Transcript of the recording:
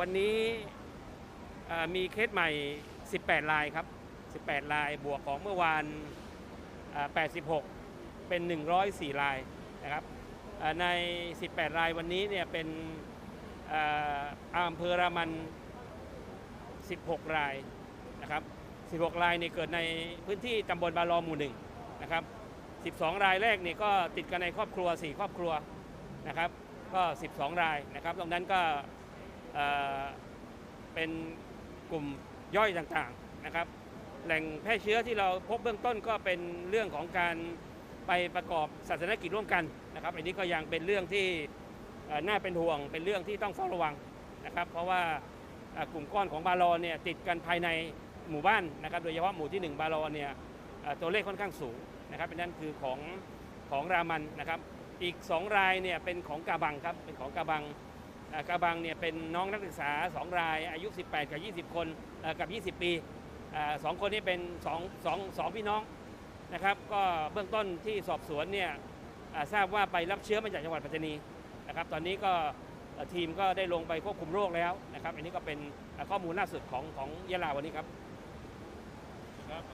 วันนี้มีเคสใหม่ 18 รายครับ 18 รายบวกของเมื่อวาน 86 เป็น 104 รายนะครับใน 18 รายวันนี้เนี่ยเป็นอำเภอรามัน 16 รายนะครับ 16 รายเนี่ยเกิดในพื้นที่ตำบลบาลอหมู่หนึ่งนะครับ 12 รายแรกเนี่ยก็ติดกันในครอบครัว 4 ครอบครัวนะครับ ก็ 12 รายนะครับตรงนั้นก็ เป็นกลุ่มย่อยต่างๆนะครับ แหล่งแพร่เชื้อที่เราพบเบื้องต้นก็เป็นเรื่องของการไปประกอบศาสนกิจร่วมกันนะครับ อันนี้ก็ยังเป็นเรื่องที่น่าเป็นห่วง เป็นเรื่องที่ต้องเฝ้าระวังนะครับ เพราะว่ากลุ่มก้อนของบาลอนเนี่ยติดกันภายในหมู่บ้านนะครับ โดยเฉพาะหมู่ที่ 1 บาลอนเนี่ยตัวเลขค่อนข้างสูงนะครับเป็นนั่นคือของของรามันนะครับ อีก 2 รายเนี่ยเป็นของกาบังครับ เป็นของกาบัง กระบังเนี่ยเป็นน้องนักศึกษา 2 รายอายุ 18 กับ 20 คนกับ 20 ปีสองคนนี้เป็น2องสองสองพี่น้องนะครับก็เบื้องต้นที่สอบสวนเนี่ยทราบว่าไปรับเชื้อมาจากจังหวัดปัตตานีนะครับตอนนี้ก็ทีมก็ได้ลงไปควบคุมโรคแล้วนะครับอันนี้ก็เป็นข้อมูลล่าสุดของของยะลาวันนี้ครับ